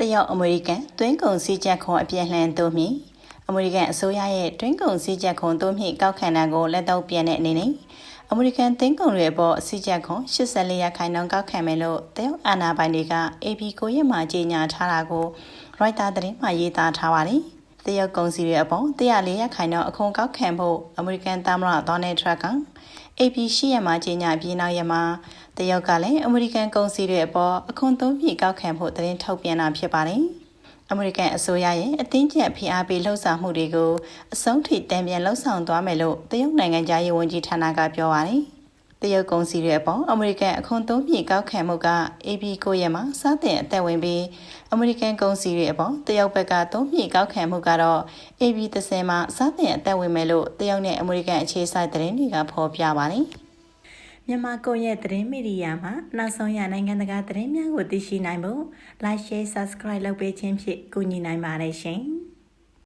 တရုတ်အမေရိကန်တွင်းကုန်စည်းချက်ခွန်အပြည့်လှန်တိုးမြင့်အမေရိကန်အစိုးရရဲ့တွင်းကုန်စည်းချက်ခွန်တိုးမြင့်ကောက်ခံတာကိုလက်တော့ပြန်တဲ့အနေနဲ့အမေရိကန်တင်းကုန်တွေအပေါ်အစည်းချက်ခွန်84ရာခိုင်နှုန်းကောက်ခံမယ်လို့တရုတ်အာဏာပိုင်တွေက AP ကိုရက်မှာကြေညာထားတာကို Reuters သတင်းမှာရေးသားထားပါတယ်။ တရုတ်ကုန်စည်တွေအပေါ်104ရာခိုင်နှုန်းအခွန်ကောက်ခံဖို့အမေရိကန်သမ္မတဒေါ်နယ်ထရက်က AP ရှိရမှာကြေညာပြီးနောက်ရက်မှာတရုတ်ကလည်းအမေရိကန်ကုန်စည်တွေအပေါ်အခွန်သုံးပြကောက်ခံဖို့သတင်းထုတ်ပြန်တာဖြစ်ပါတယ်။အမေရိကန်အစိုးရရဲ့အတင်းကျပ်ဖိအားပေးလှုံ့ဆော်မှုတွေကိုအဆုံးထိတံပြန်လှုံ့ဆော်သွားမယ်လို့တရုတ်နိုင်ငံသားရေးဝန်ကြီးဌာနကပြောပါတယ်။ တရုတ်ကုန်စည်တွေအပေါ်အမေရိကန်အခွန်သုံးပြကောက်ခံမှုက AB ကိုရက်မှာစတင်အသက်ဝင်ပြီးအမေရိကန်ကုန်စည်တွေအပေါ်တရုတ်ဘက်ကသုံးပြကောက်ခံမှုကတော့ AB 30မှာစတင်အသက်ဝင်မယ်လို့တရုတ်နဲ့အမေရိကန်အခြေစိုက်သတင်းတွေကဖော်ပြပါတယ်။မြန်မာကွန်ရက်သတင်းမီဒီယာမှာနောက်ဆုံးရနိုင်ငံတကာသတင်းများကိုသိရှိနိုင်ဖို့ Like Share Subscribe လုပ်ပေးခြင်းဖြင့်ကူညီနိုင်ပါတယ်ရှင်။